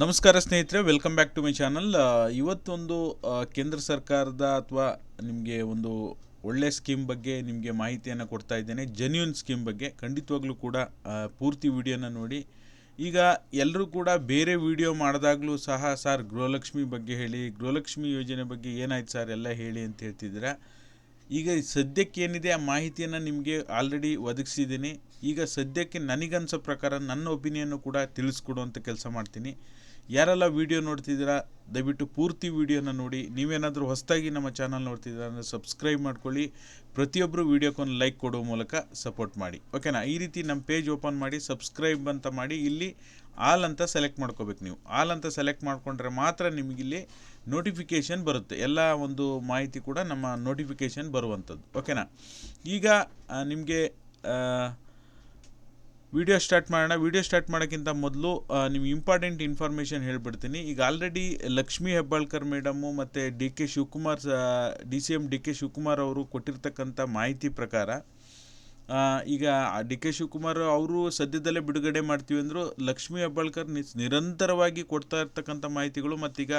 ನಮಸ್ಕಾರ ಸ್ನೇಹಿತರೆ welcome back to my channel ಇವತ್ತೊಂದು ಕೇಂದ್ರ ಸರ್ಕಾರದ ಅಥವಾ ನಿಮಗೆ ಒಂದು ಒಳ್ಳೆ ಸ್ಕೀಮ್ ಬಗ್ಗೆ ನಿಮಗೆ ಮಾಹಿತಿಯನ್ನು ಕೊಡ್ತಾ ಇದ್ದೇನೆ. ಜೆನ್ಯೂನ್ ಸ್ಕೀಮ್ ಬಗ್ಗೆ ಖಂಡಿತವಾಗ್ಲೂ ಕೂಡ ಪೂರ್ತಿ ವಿಡಿಯೋನ ನೋಡಿ. ಈಗ ಎಲ್ಲರೂ ಕೂಡ ಬೇರೆ ವಿಡಿಯೋ ಮಾಡಿದಾಗಲೂ ಸಹ ಸರ್ ಗೃಹಲಕ್ಷ್ಮಿ ಬಗ್ಗೆ ಹೇಳಿ, ಗೃಹಲಕ್ಷ್ಮಿ ಯೋಜನೆ ಬಗ್ಗೆ ಏನಾಯ್ತು ಸರ್ ಎಲ್ಲ ಹೇಳಿ ಅಂತ ಹೇಳ್ತಿದ್ದೀರಾ? ಈಗ ಸದ್ಯಕ್ಕೆ ಏನಿದೆ ಆ ಮಾಹಿತಿಯನ್ನು ನಿಮಗೆ ಆಲ್ರೆಡಿ ಒದಗಿಸಿದ್ದೀನಿ. ಈಗ ಸದ್ಯಕ್ಕೆ ನನಗನ್ಸೋ ಪ್ರಕಾರ ನನ್ನ ಒಪಿನಿಯನ್ನು ಕೂಡ ತಿಳಿಸ್ಕೊಡುವಂಥ ಕೆಲಸ ಮಾಡ್ತೀನಿ. ಯಾರೆಲ್ಲ ವಿಡಿಯೋ ನೋಡ್ತಿದ್ದೀರಾ, ದಯವಿಟ್ಟು ಪೂರ್ತಿ ವಿಡಿಯೋನ ನೋಡಿ. ನೀವೇನಾದರೂ ಹೊಸದಾಗಿ ನಮ್ಮ ಚಾನಲ್ ನೋಡ್ತಿದ್ದೀರಾ ಅಂದರೆ ಸಬ್ಸ್ಕ್ರೈಬ್ ಮಾಡ್ಕೊಳ್ಳಿ. ಪ್ರತಿಯೊಬ್ಬರು ವಿಡಿಯೋಕ್ಕೊಂದು ಲೈಕ್ ಕೊಡೋ ಮೂಲಕ ಸಪೋರ್ಟ್ ಮಾಡಿ. ಓಕೆನಾ ಈ ರೀತಿ ನಮ್ಮ ಪೇಜ್ ಓಪನ್ ಮಾಡಿ ಸಬ್ಸ್ಕ್ರೈಬ್ ಅಂತ ಮಾಡಿ, ಇಲ್ಲಿ ಆಲ್ ಅಂತ ಸೆಲೆಕ್ಟ್ ಮಾಡ್ಕೋಬೇಕು ನೀವು. ಆಲ್ ಅಂತ ಸೆಲೆಕ್ಟ್ ಮಾಡಿಕೊಂಡ್ರೆ ಮಾತ್ರ ನಿಮಗಿಲ್ಲಿ ನೋಟಿಫಿಕೇಷನ್ ಬರುತ್ತೆ. ಎಲ್ಲ ಒಂದು ಮಾಹಿತಿ ಕೂಡ ನಮ್ಮ ನೋಟಿಫಿಕೇಷನ್ ಬರುವಂಥದ್ದು. ಓಕೆನಾ ಈಗ ನಿಮಗೆ ವಿಡಿಯೋ ಸ್ಟಾರ್ಟ್ ಮಾಡೋಣ. ವಿಡಿಯೋ ಸ್ಟಾರ್ಟ್ ಮಾಡೋಕ್ಕಿಂತ ಮೊದಲು ನಿಮ್ಗೆ ಇಂಪಾರ್ಟೆಂಟ್ ಇನ್ಫಾರ್ಮೇಷನ್ ಹೇಳ್ಬಿಡ್ತೀನಿ. ಈಗ ಆಲ್ರೆಡಿ ಲಕ್ಷ್ಮೀ ಹೆಬ್ಬಾಳ್ಕರ್ ಮೇಡಮು ಮತ್ತು D K Shivakumar D C M D K Shivakumar ಅವರು ಕೊಟ್ಟಿರ್ತಕ್ಕಂಥ ಮಾಹಿತಿ ಪ್ರಕಾರ ಈಗ ಡಿ ಕೆ ಶಿವಕುಮಾರ್ ಅವರು ಸದ್ಯದಲ್ಲೇ ಬಿಡುಗಡೆ ಮಾಡ್ತೀವಿ ಅಂದರು ಲಕ್ಷ್ಮೀ ಹೆಬ್ಬಾಳ್ಕರ್ ನಿಸ್ ನಿರಂತರವಾಗಿ ಕೊಡ್ತಾ ಇರ್ತಕ್ಕಂಥ ಮಾಹಿತಿಗಳು ಮತ್ತೀಗ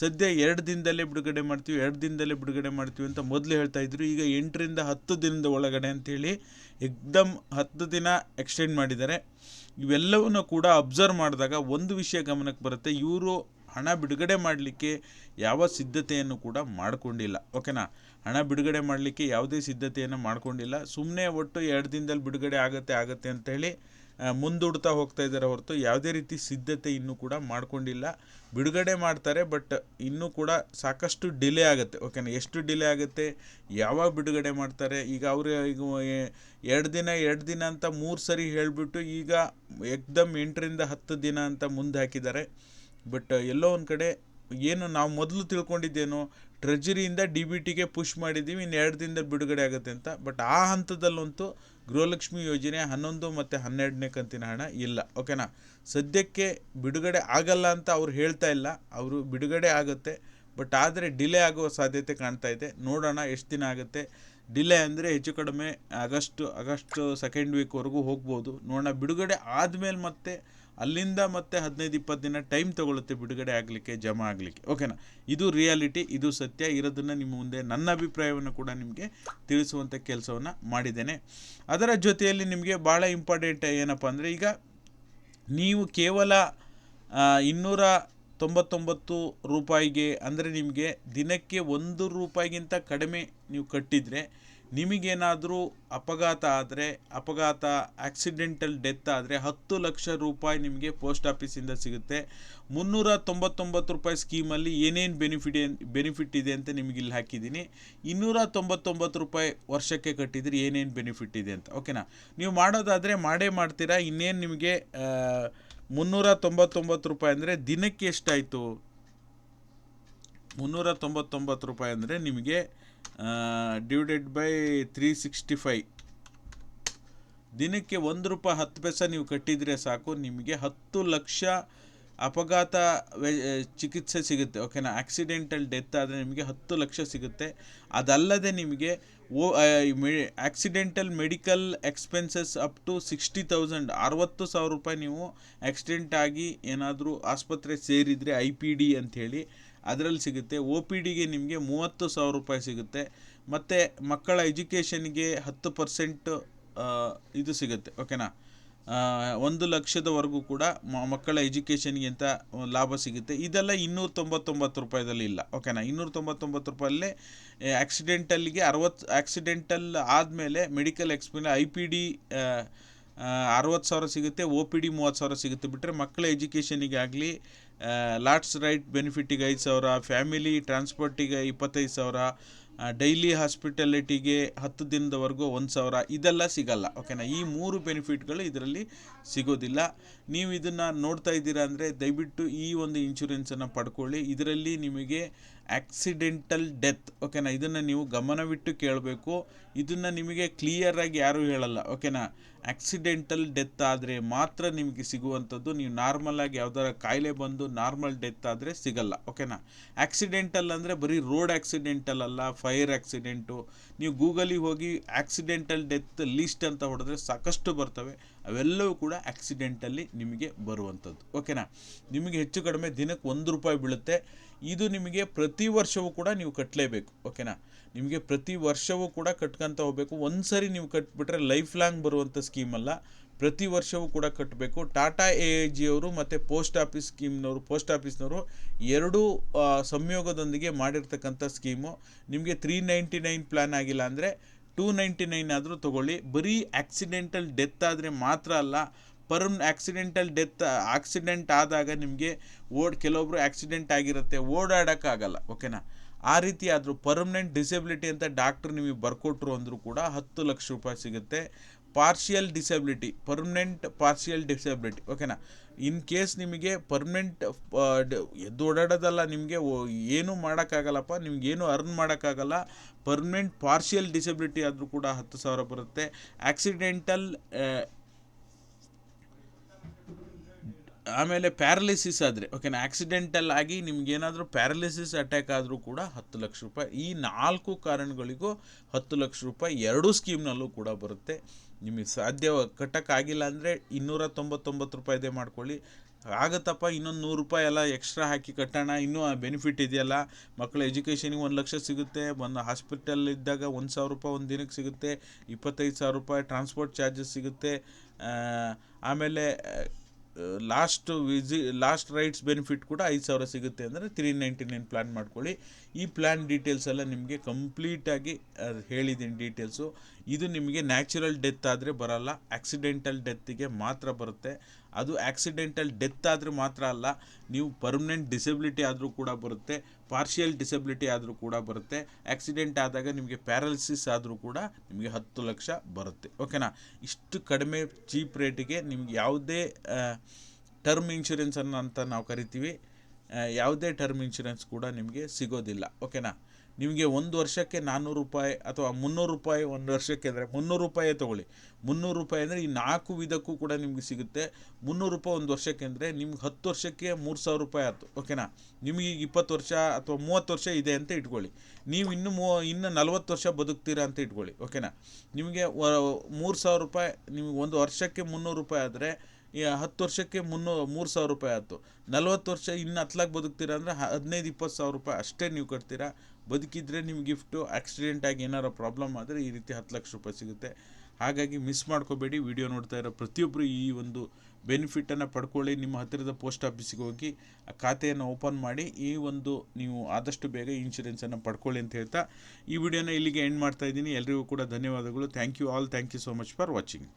ಸದ್ಯ ಎರಡು ದಿನದಲ್ಲೇ ಬಿಡುಗಡೆ ಮಾಡ್ತೀವಿ, ಎರಡು ದಿನದಲ್ಲೇ ಬಿಡುಗಡೆ ಮಾಡ್ತೀವಿ ಅಂತ ಮೊದಲು ಹೇಳ್ತಾ ಇದ್ರು. ಈಗ ಎಂಟರಿಂದ ಹತ್ತು ದಿನದ ಒಳಗಡೆ ಅಂತೇಳಿ ಎಕ್ದಮ್ ಹತ್ತು ದಿನ ಎಕ್ಸ್ಟೆಂಡ್ ಮಾಡಿದ್ದಾರೆ. ಇವೆಲ್ಲವನ್ನು ಕೂಡ ಅಬ್ಸರ್ವ್ ಮಾಡಿದಾಗ ಒಂದು ವಿಷಯ ಗಮನಕ್ಕೆ ಬರುತ್ತೆ, ಇವರು ಹಣ ಬಿಡುಗಡೆ ಮಾಡಲಿಕ್ಕೆ ಯಾವ ಸಿದ್ಧತೆಯನ್ನು ಕೂಡ ಮಾಡಿಕೊಂಡಿಲ್ಲ. ಓಕೆನಾ? ಹಣ ಬಿಡುಗಡೆ ಮಾಡಲಿಕ್ಕೆ ಯಾವುದೇ ಸಿದ್ಧತೆಯನ್ನು ಮಾಡ್ಕೊಂಡಿಲ್ಲ. ಸುಮ್ಮನೆ ಒಟ್ಟು ಎರಡು ದಿನದಲ್ಲಿ ಬಿಡುಗಡೆ ಆಗುತ್ತೆ ಆಗುತ್ತೆ ಅಂತೇಳಿ ಮುಂದೂಡ್ತಾ ಹೋಗ್ತಾ ಇದ್ದಾರೆ ಹೊರತು ಯಾವುದೇ ರೀತಿ ಸಿದ್ಧತೆ ಇನ್ನೂ ಕೂಡ ಮಾಡಿಕೊಂಡಿಲ್ಲ. ಬಿಡುಗಡೆ ಮಾಡ್ತಾರೆ, ಬಟ್ ಇನ್ನೂ ಕೂಡ ಸಾಕಷ್ಟು ಡಿಲೇ ಆಗುತ್ತೆ. ಓಕೆನಾ? ಎಷ್ಟು ಡಿಲೇ ಆಗುತ್ತೆ? ಯಾವಾಗ ಬಿಡುಗಡೆ ಮಾಡ್ತಾರೆ? ಈಗ ಅವರು ಈಗ ಎರಡು ದಿನ ಎರಡು ದಿನ ಅಂತ ಮೂರು ಸರಿ ಹೇಳಿಬಿಟ್ಟು ಈಗ ಎಕ್ದಮ್ ಎಂಟರಿಂದ ಹತ್ತು ದಿನ ಅಂತ ಮುಂದೆ ಹಾಕಿದ್ದಾರೆ. ಬಟ್ ಎಲ್ಲೋ ಒಂದು ಕಡೆ ಏನು ನಾವು ಮೊದಲು ತಿಳ್ಕೊಂಡಿದ್ದೇನು ಟ್ರೆಜರಿಯಿಂದ ಡಿ ಬಿ ಟಿಗೆ ಪುಷ್ ಮಾಡಿದ್ದೀವಿ, ಇನ್ನು ಎರಡು ದಿನದಲ್ಲಿ ಬಿಡುಗಡೆ ಆಗುತ್ತೆ ಅಂತ. ಬಟ್ ಆ ಹಂತದಲ್ಲಂತೂ ಗೃಹಲಕ್ಷ್ಮಿ ಯೋಜನೆ ಹನ್ನೊಂದು ಮತ್ತು ಹನ್ನೆರಡನೇ ಕಂತಿನ ಹಣ ಇಲ್ಲ. ಓಕೆನಾ ಸದ್ಯಕ್ಕೆ ಬಿಡುಗಡೆ ಆಗಲ್ಲ ಅಂತ ಅವ್ರು ಹೇಳ್ತಾ ಇಲ್ಲ. ಅವರು ಬಿಡುಗಡೆ ಆಗುತ್ತೆ. ಬಟ್ ಆದರೆ ಡಿಲೇ ಆಗುವ ಸಾಧ್ಯತೆ ಕಾಣ್ತಾ ಇದೆ. ನೋಡೋಣ ಎಷ್ಟು ದಿನ ಆಗುತ್ತೆ. ಡಿಲೇ ಅಂದರೆ ಹೆಚ್ಚು ಕಡಿಮೆ ಆಗಸ್ಟ್ ಆಗಸ್ಟ್ ಸೆಕೆಂಡ್ ವೀಕ್ವರೆಗೂ ಹೋಗ್ಬೋದು. ನೋಡೋಣ, ಬಿಡುಗಡೆ ಆದಮೇಲೆ ಮತ್ತೆ ಅಲ್ಲಿಂದ ಮತ್ತೆ ಹದಿನೈದು ಇಪ್ಪತ್ತು ದಿನ ಟೈಮ್ ತಗೊಳುತ್ತೆ ಬಿಡುಗಡೆ ಆಗಲಿಕ್ಕೆ, ಜಮಾ ಆಗಲಿಕ್ಕೆ. ಓಕೆನಾ ಇದು ರಿಯಾಲಿಟಿ ಇದು ಸತ್ಯ ಇರೋದನ್ನು ನಿಮ್ಮ ಮುಂದೆ ನನ್ನ ಅಭಿಪ್ರಾಯವನ್ನು ಕೂಡ ನಿಮಗೆ ತಿಳಿಸುವಂಥ ಕೆಲಸವನ್ನು ಮಾಡಿದ್ದೇನೆ. ಅದರ ಜೊತೆಯಲ್ಲಿ ನಿಮಗೆ ಭಾಳ ಇಂಪಾರ್ಟೆಂಟ್ ಏನಪ್ಪ ಅಂದರೆ ಈಗ ನೀವು ಕೇವಲ ಇನ್ನೂರ ತೊಂಬತ್ತೊಂಬತ್ತು ರೂಪಾಯಿಗೆ ಅಂದರೆ ನಿಮಗೆ ದಿನಕ್ಕೆ ಒಂದು ರೂಪಾಯಿಗಿಂತ ಕಡಿಮೆ ನೀವು ಕಟ್ಟಿದರೆ ನಿಮಗೇನಾದರೂ ಅಪಘಾತ ಆದರೆ, ಅಪಘಾತ ಆಕ್ಸಿಡೆಂಟಲ್ ಡೆತ್ ಆದರೆ ಹತ್ತು ಲಕ್ಷ ರೂಪಾಯಿ ನಿಮಗೆ ಪೋಸ್ಟ್ ಆಫೀಸಿಂದ ಸಿಗುತ್ತೆ. ಮುನ್ನೂರ ತೊಂಬತ್ತೊಂಬತ್ತು ರೂಪಾಯಿ ಸ್ಕೀಮಲ್ಲಿ ಏನೇನು ಬೆನಿಫಿಟ್ ಬೆನಿಫಿಟ್ ಇದೆ ಅಂತ ನಿಮಗೆ ಇಲ್ಲಿ ಹಾಕಿದ್ದೀನಿ. ಇನ್ನೂರ ತೊಂಬತ್ತೊಂಬತ್ತು ರೂಪಾಯಿ ವರ್ಷಕ್ಕೆ ಕಟ್ಟಿದರೆ ಏನೇನು ಬೆನಿಫಿಟ್ ಇದೆ ಅಂತ. ಓಕೆನಾ ನೀವು ಮಾಡೋದಾದರೆ ಮಾಡೇ ಮಾಡ್ತೀರಾ, ಇನ್ನೇನು ನಿಮಗೆ ಮುನ್ನೂರ ತೊಂಬತ್ತೊಂಬತ್ತು ರೂಪಾಯಿ ಅಂದರೆ ದಿನಕ್ಕೆ ಎಷ್ಟಾಯಿತು? ಮುನ್ನೂರ ತೊಂಬತ್ತೊಂಬತ್ತು ರೂಪಾಯಿ ಅಂದರೆ ನಿಮಗೆ divided by three sixty five ದಿನಕ್ಕೆ ಒಂದು ರೂಪಾಯಿ ಹತ್ತು ಪೈಸೆ ನೀವು ಕಟ್ಟಿದರೆ ಸಾಕು, ನಿಮಗೆ ಹತ್ತು ಲಕ್ಷ ಅಪಘಾತ ಚಿಕಿತ್ಸೆ ಸಿಗುತ್ತೆ. ಓಕೆನಾ ಆಕ್ಸಿಡೆಂಟಲ್ ಡೆತ್ ಆದರೆ ನಿಮಗೆ ಹತ್ತು ಲಕ್ಷ ಸಿಗುತ್ತೆ. ಅದಲ್ಲದೆ ನಿಮಗೆ ಓ accidental medical expenses up to sixty thousand ಅರವತ್ತು ಸಾವಿರ ರೂಪಾಯಿ ನೀವು ಆಕ್ಸಿಡೆಂಟ್ ಆಗಿ ಏನಾದರೂ ಆಸ್ಪತ್ರೆ ಸೇರಿದರೆ ಐ ಪಿ ಡಿ ಅಂಥೇಳಿ ಅದರಲ್ಲಿ ಸಿಗುತ್ತೆ. ಒ ಪಿ ಡಿಗೆ ನಿಮಗೆ ಮೂವತ್ತು ಸಾವಿರ ರೂಪಾಯಿ ಸಿಗುತ್ತೆ. ಮತ್ತು ಮಕ್ಕಳ ಎಜುಕೇಷನ್ಗೆ ಹತ್ತು ಪರ್ಸೆಂಟ್ ಇದು ಸಿಗುತ್ತೆ. ಓಕೆನಾ? ಒಂದು ಲಕ್ಷದವರೆಗೂ ಕೂಡ ಮಕ್ಕಳ ಎಜುಕೇಷನ್ಗೆ ಅಂತ ಲಾಭ ಸಿಗುತ್ತೆ. ಇದೆಲ್ಲ ಇನ್ನೂರ ತೊಂಬತ್ತೊಂಬತ್ತು ರೂಪಾಯಿದಲ್ಲಿ ಇಲ್ಲ. ಓಕೆನಾ? ಇನ್ನೂರ ತೊಂಬತ್ತೊಂಬತ್ತು ರೂಪಾಯಲ್ಲೇ ಆಕ್ಸಿಡೆಂಟಲ್ಗೆ ಅರವತ್ತು, ಆಕ್ಸಿಡೆಂಟಲ್ ಆದಮೇಲೆ medical expense I P D ಅರವತ್ತು ಸಾವಿರ ಸಿಗುತ್ತೆ ಒ ಪಿ ಡಿ ಮೂವತ್ತು ಸಾವಿರ ಸಿಗುತ್ತೆ. ಬಿಟ್ಟರೆ ಮಕ್ಕಳ ಎಜುಕೇಷನಿಗೆ ಆಗಲಿ ಲಾಟ್ಸ್ ರೈಟ್ ಬೆನಿಫಿಟ್ಟಿಗೆ ಐದು ಸಾವಿರ, ಫ್ಯಾಮಿಲಿ ಟ್ರಾನ್ಸ್ಪೋರ್ಟಿಗೆ ಇಪ್ಪತ್ತೈದು ಸಾವಿರ ಡೈಲಿ ಹಾಸ್ಪಿಟಲಿಟಿಗೆ ಹತ್ತು ದಿನದವರೆಗೂ ಒಂದು ಸಾವಿರ, ಇದೆಲ್ಲ ಸಿಗಲ್ಲ ಓಕೆನಾ ಈ ಮೂರು ಬೆನಿಫಿಟ್ಗಳು ಇದರಲ್ಲಿ ಸಿಗೋದಿಲ್ಲ. ನೀವು ಇದನ್ನು ನೋಡ್ತಾ ಇದ್ದೀರಾ ಅಂದರೆ ದಯವಿಟ್ಟು ಈ ಒಂದು ಇನ್ಶೂರೆನ್ಸನ್ನು ಪಡ್ಕೊಳ್ಳಿ. ಇದರಲ್ಲಿ ನಿಮಗೆ ಆಕ್ಸಿಡೆಂಟಲ್ ಡೆತ್ ಓಕೆನಾ ಇದನ್ನು ನೀವು ಗಮನವಿಟ್ಟು ಕೇಳಬೇಕು. ಇದನ್ನು ನಿಮಗೆ ಕ್ಲಿಯರಾಗಿ ಯಾರೂ ಹೇಳಲ್ಲ ಓಕೆನಾ ಆಕ್ಸಿಡೆಂಟಲ್ ಡೆತ್ ಆದರೆ ಮಾತ್ರ ನಿಮಗೆ ಸಿಗುವಂಥದ್ದು. ನೀವು ನಾರ್ಮಲ್ ಆಗಿ ಯಾವ್ದಾರ ಕಾಯಿಲೆ ಬಂದು ನಾರ್ಮಲ್ ಡೆತ್ ಆದರೆ ಸಿಗಲ್ಲ ಓಕೆನಾ ಆಕ್ಸಿಡೆಂಟಲ್ ಅಂದರೆ ಬರೀ ರೋಡ್ ಆಕ್ಸಿಡೆಂಟಲ್ ಅಲ್ಲ ಫೈರ್ ಆಕ್ಸಿಡೆಂಟು ನೀವು ಗೂಗಲಿಗೆ ಹೋಗಿ ಆಕ್ಸಿಡೆಂಟಲ್ ಡೆತ್ ಲಿಸ್ಟ್ ಅಂತ ಹೊಡೆದ್ರೆ ಸಾಕಷ್ಟು ಬರ್ತವೆ. ಅವೆಲ್ಲವೂ ಕೂಡ ಆಕ್ಸಿಡೆಂಟಲ್ಲಿ ನಿಮಗೆ ಬರುವಂಥದ್ದು. ಓಕೆನಾ ನಿಮಗೆ ಹೆಚ್ಚು ಕಡಿಮೆ ದಿನಕ್ಕೆ ಒಂದು ರೂಪಾಯಿ ಬೀಳುತ್ತೆ. ಇದು ನಿಮಗೆ ಪ್ರತಿ ವರ್ಷವೂ ಕೂಡ ನೀವು ಕಟ್ಟಲೇಬೇಕು ಓಕೆನಾ ನಿಮಗೆ ಪ್ರತಿ ವರ್ಷವೂ ಕೂಡ ಕಟ್ಕೊಂತ ಹೋಗಬೇಕು. ಒಂದು ಸರಿ ನೀವು ಕಟ್ಬಿಟ್ರೆ ಲೈಫ್ ಲಾಂಗ್ ಬರುವಂಥ ಸ್ಕೀಮ್ ಅಲ್ಲ. ಪ್ರತಿ ವರ್ಷವೂ ಕೂಡ ಕಟ್ಟಬೇಕು. ಟಾಟಾ ಎ ಐ ಜಿಯವರು ಮತ್ತು ಪೋಸ್ಟ್ ಆಫೀಸ್ ಸ್ಕೀಮ್ನವರು, ಪೋಸ್ಟ್ ಆಫೀಸ್ನವರು ಎರಡೂ ಸಂಯೋಗದೊಂದಿಗೆ ಮಾಡಿರ್ತಕ್ಕಂಥ ಸ್ಕೀಮು. ನಿಮಗೆ ತ್ರೀ ನೈಂಟಿ ನೈನ್ ಪ್ಲ್ಯಾನ್ ಆಗಿಲ್ಲ ಅಂದರೆ ಟೂ ನೈಂಟಿ ನೈನ್ ಆದರೂ ತೊಗೊಳ್ಳಿ. ಬರೀ ಆಕ್ಸಿಡೆಂಟಲ್ ಡೆತ್ ಆದರೆ ಮಾತ್ರ ಅಲ್ಲ ಪರ್ಮ್ ಆಕ್ಸಿಡೆಂಟಲ್ ಡೆತ್ ಆಕ್ಸಿಡೆಂಟ್ ಆದಾಗ ನಿಮಗೆ ಓಡ್, ಕೆಲವೊಬ್ರು ಆಕ್ಸಿಡೆಂಟ್ ಆಗಿರುತ್ತೆ, ಓಡಾಡೋಕ್ಕಾಗಲ್ಲ ಓಕೆನಾ ಆ ರೀತಿ ಆದರೂ ಪರ್ಮನೆಂಟ್ ಡಿಸೆಬಿಲಿಟಿ ಅಂತ ಡಾಕ್ಟ್ರು ನಿಮಗೆ ಬರ್ಕೊಟ್ರು ಅಂದರೂ ಕೂಡ ಹತ್ತು ಲಕ್ಷ ರೂಪಾಯಿ ಸಿಗುತ್ತೆ. Partial disability permanent partial disability ಓಕೆನಾ ಇನ್ ಕೇಸ್ ನಿಮಗೆ ಪರ್ಮನೆಂಟ್ ಎದ್ದು ಓಡಾಡೋದಲ್ಲ, ನಿಮಗೆ ಏನೂ ಮಾಡೋಕ್ಕಾಗಲ್ಲಪ್ಪ, ನಿಮ್ಗೆ ಏನು ಅರ್ನ್ ಮಾಡೋಕ್ಕಾಗಲ್ಲ ಪರ್ಮನೆಂಟ್ ಪಾರ್ಷಿಯಲ್ ಡಿಸೆಬಿಲಿಟಿ ಆದರೂ ಕೂಡ ಹತ್ತು ಸಾವಿರ ಬರುತ್ತೆ. ಆಕ್ಸಿಡೆಂಟಲ್ ಆಮೇಲೆ ಪ್ಯಾರಲಿಸಿಸ್ ಆದರೆ ಓಕೆನಾ ಆಕ್ಸಿಡೆಂಟಲ್ ಆಗಿ ನಿಮ್ಗೆ ಏನಾದರೂ ಪ್ಯಾರಲಿಸಿಸ್ ಅಟ್ಯಾಕ್ ಆದರೂ ಕೂಡ ಹತ್ತು ಲಕ್ಷ ರೂಪಾಯಿ. ಈ ನಾಲ್ಕು ಕಾರಣಗಳಿಗೂ ಹತ್ತು ಲಕ್ಷ ರೂಪಾಯಿ ಎರಡೂ ಸ್ಕೀಮ್ನಲ್ಲೂ ಕೂಡ ಬರುತ್ತೆ. ನಿಮಗೆ ಸಾಧ್ಯ ಕಟ್ಟೋಕ್ಕಾಗಿಲ್ಲ ಅಂದರೆ ಇನ್ನೂರ ತೊಂಬತ್ತೊಂಬತ್ತು ರೂಪಾಯಿದೇ ಮಾಡ್ಕೊಳ್ಳಿ. ಆಗತ್ತಪ್ಪ, ಇನ್ನೊಂದು ನೂರು ರೂಪಾಯಿ ಎಲ್ಲ ಎಕ್ಸ್ಟ್ರಾ ಹಾಕಿ ಕಟ್ಟೋಣ. ಇನ್ನೂ ಆ ಬೆನಿಫಿಟ್ ಇದೆಯಲ್ಲ? ಮಕ್ಕಳ ಎಜುಕೇಷನಿಗೆ ಒಂದು ಲಕ್ಷ ಸಿಗುತ್ತೆ. ಒಂದು ಹಾಸ್ಪಿಟಲ್ ಇದ್ದಾಗ ಒಂದು ಸಾವಿರ ರೂಪಾಯಿ ಒಂದು ದಿನಕ್ಕೆ ಸಿಗುತ್ತೆ. ಇಪ್ಪತ್ತೈದು ಸಾವಿರ ರೂಪಾಯಿ ಟ್ರಾನ್ಸ್ಪೋರ್ಟ್ ಚಾರ್ಜಸ್ ಸಿಗುತ್ತೆ. ಆಮೇಲೆ ಲಾಸ್ಟ್ ವಿಸಿ ಲಾಸ್ಟ್ ರೈಟ್ಸ್ ಬೆನಿಫಿಟ್ ಕೂಡ ಐದು ಸಾವಿರ ಸಿಗುತ್ತೆ ಅಂದರೆ ತ್ರೀ ನೈಂಟಿ ನೈನ್ ಪ್ಲ್ಯಾನ್ ಮಾಡ್ಕೊಳ್ಳಿ. ಈ ಪ್ಲ್ಯಾನ್ ಡೀಟೇಲ್ಸ್ ಎಲ್ಲ ನಿಮಗೆ ಕಂಪ್ಲೀಟಾಗಿ ಹೇಳಿದ್ದೀನಿ ಡೀಟೇಲ್ಸು ಇದು ನಿಮಗೆ ನ್ಯಾಚುರಲ್ ಡೆತ್ ಆದರೆ ಬರಲ್ಲ ಆಕ್ಸಿಡೆಂಟಲ್ ಡೆತ್ತಿಗೆ ಮಾತ್ರ ಬರುತ್ತೆ. ಅದು ಆಕ್ಸಿಡೆಂಟಲ್ ಡೆತ್ ಆದರೆ ಮಾತ್ರ ಅಲ್ಲ, ನೀವು ಪರ್ಮನೆಂಟ್ ಡಿಸೆಬಿಲಿಟಿ ಆದರೂ ಕೂಡ ಬರುತ್ತೆ ಪಾರ್ಷಿಯಲ್ ಡಿಸೆಬಿಲಿಟಿ ಆದರೂ ಕೂಡ ಬರುತ್ತೆ ಆಕ್ಸಿಡೆಂಟ್ ಆದಾಗ ನಿಮಗೆ ಪ್ಯಾರಾಲಿಸಿಸ್ ಆದರೂ ಕೂಡ ನಿಮಗೆ ಹತ್ತು ಲಕ್ಷ ಬರುತ್ತೆ. ಓಕೆನಾ ಇಷ್ಟು ಕಡಿಮೆ ಚೀಪ್ ರೇಟಿಗೆ ನಿಮ್ಗೆ ಯಾವುದೇ ಟರ್ಮ್ ಇನ್ಶೂರೆನ್ಸನ್ನು ಅಂತ ನಾವು ಕರಿತೀವಿ ಯಾವುದೇ ಟರ್ಮ್ ಇನ್ಶೂರೆನ್ಸ್ ಕೂಡ ನಿಮಗೆ ಸಿಗೋದಿಲ್ಲ. ಓಕೆನಾ ನಿಮಗೆ ಒಂದು ವರ್ಷಕ್ಕೆ ನಾನ್ನೂರು ರೂಪಾಯಿ ಅಥವಾ ಮುನ್ನೂರು ರೂಪಾಯಿ ಒಂದು ವರ್ಷಕ್ಕೆ ಅಂದರೆ ಮುನ್ನೂರು ರೂಪಾಯಿ ತೊಗೊಳ್ಳಿ. ಮುನ್ನೂರು ರೂಪಾಯಿ ಅಂದರೆ ಈ ನಾಲ್ಕು ವಿಧಕ್ಕೂ ಕೂಡ ನಿಮಗೆ ಸಿಗುತ್ತೆ. ಮುನ್ನೂರು ರೂಪಾಯಿ ಒಂದು ವರ್ಷಕ್ಕೆ ಅಂದರೆ ನಿಮ್ಗೆ ಹತ್ತು ವರ್ಷಕ್ಕೆ ಮೂರು ಸಾವಿರ ರೂಪಾಯಿ ಆಯಿತು. ಓಕೆನಾ? ನಿಮಗೆ ಈಗ ಇಪ್ಪತ್ತು ವರ್ಷ ಅಥವಾ ಮೂವತ್ತು ವರ್ಷ ಇದೆ ಅಂತ ಇಟ್ಕೊಳ್ಳಿ. ನೀವು ಇನ್ನೂ ಮೂ, ಇನ್ನು ನಲ್ವತ್ತು ವರ್ಷ ಬದುಕ್ತೀರಾ ಅಂತ ಇಟ್ಕೊಳ್ಳಿ. ಓಕೆನಾ? ನಿಮಗೆ ಮೂರು ಸಾವಿರ ರೂಪಾಯಿ, ನಿಮಗೆ ಒಂದು ವರ್ಷಕ್ಕೆ ಮುನ್ನೂರು ರೂಪಾಯಿ ಆದರೆ ಹತ್ತು ವರ್ಷಕ್ಕೆ ಮುನ್ನೂ ಮೂರು ಸಾವಿರ ರೂಪಾಯಿ ಆಯ್ತು. ನಲ್ವತ್ತು ವರ್ಷ ಇನ್ನು ಹತ್ಲಾಗಿ ಬದುಕ್ತೀರಾ ಅಂದರೆ ಹದಿನೈದು, ಇಪ್ಪತ್ತು ಸಾವಿರ ರೂಪಾಯಿ ಅಷ್ಟೇ ನೀವು ಕಟ್ತೀರಾ. ಬದುಕಿದ್ರೆ ನಿಮ್ಮ ಗಿಫ್ಟು, ಆಕ್ಸಿಡೆಂಟ್ ಆಗಿ ಏನಾರ ಪ್ರಾಬ್ಲಮ್ ಆದರೆ ಈ ರೀತಿ ಹತ್ತು ಲಕ್ಷ ರೂಪಾಯಿ ಸಿಗುತ್ತೆ. ಹಾಗಾಗಿ ಮಿಸ್ ಮಾಡ್ಕೋಬೇಡಿ. ವಿಡಿಯೋ ನೋಡ್ತಾ ಇರೋ ಪ್ರತಿಯೊಬ್ಬರು ಈ ಒಂದು ಬೆನಿಫಿಟನ್ನು ಪಡ್ಕೊಳ್ಳಿ. ನಿಮ್ಮ ಹತ್ತಿರದ ಪೋಸ್ಟ್ ಆಫೀಸಿಗೆ ಹೋಗಿ ಆ ಖಾತೆಯನ್ನು ಓಪನ್ ಮಾಡಿ, ಈ ಒಂದು ನೀವು ಆದಷ್ಟು ಬೇಗ ಇನ್ಶೂರೆನ್ಸನ್ನು ಪಡ್ಕೊಳ್ಳಿ ಅಂತ ಹೇಳ್ತಾ ಈ ವಿಡಿಯೋನ ಇಲ್ಲಿಗೆ ಎಂಡ್ ಮಾಡ್ತಾ ಇದ್ದೀನಿ. ಎಲ್ರಿಗೂ ಕೂಡ ಧನ್ಯವಾದಗಳು. Thank you all. Thank you so much for watching.